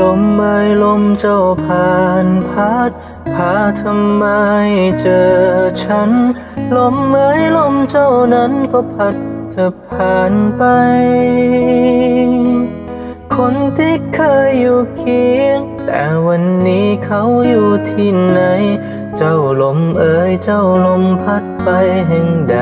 ลมไอ้ลมเจ้าผ่านพัดพาทำไมเจอฉัน ลมเอ้ลมเจ้านั้นก็พัดเธอผ่านไป คนที่เคยอยู่เคียง แต่วันนี้เขาอยู่ที่ไหน เจ้าลมเอ๋ยเจ้าลมพัดไปแห่งใด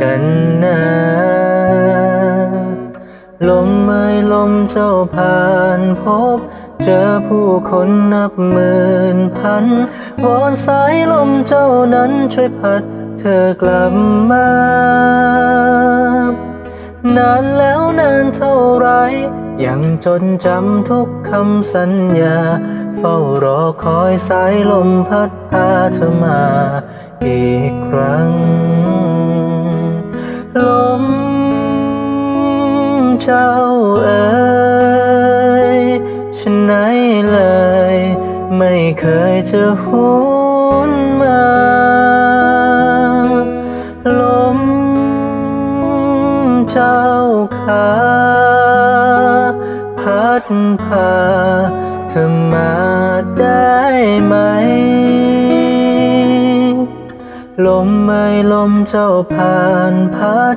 กันนะ ลมเอ่ยลมเจ้าผ่านพบ เจอผู้คนนับหมื่นพันวอนสายลมเจ้านั้นช่วยพัด เธอกลับมา นานแล้วนานเท่าไร ยังจดจำทุกคำสัญญา เฝ้ารอคอยสายลมพัดพาเธอมา อีกครั้ง เจ้าเอ๋ยฉันไหนเลย ไม่เคยจะหุนมาลมเจ้าขาพัดพาเธอมาได้ไหม ลมไม่ลมเจ้าผ่านพัด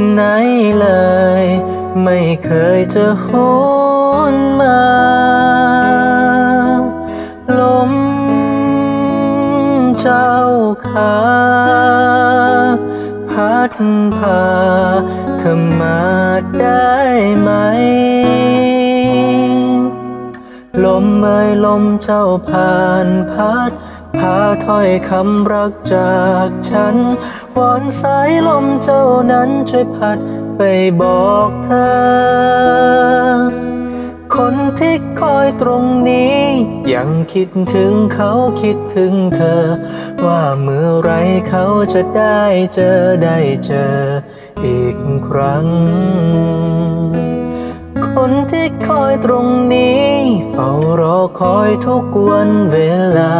ฉันไหนเลย ไม่เคยจะหุนมา ลมเจ้าขาพัดพาเธอมาได้ไหม ลมเอ่ยลมเจ้าผ่านพัด พาถ้อยคำรักจากฉัน วอนสายลมเจ้านั้นช่วยพัดไปบอกเธอ คนที่คอยตรงนี้ ยังคิดถึงเขาคิดถึงเธอ ว่าเมื่อไรเขาจะได้เจอได้เจออีกครั้ง คนที่คอยตรงนี้ เฝ้ารอคอยทุกวันเวลา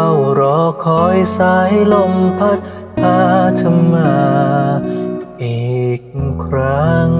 ฝ้ารอคอยสายลมพัดพาเธอมาอีกครั้ง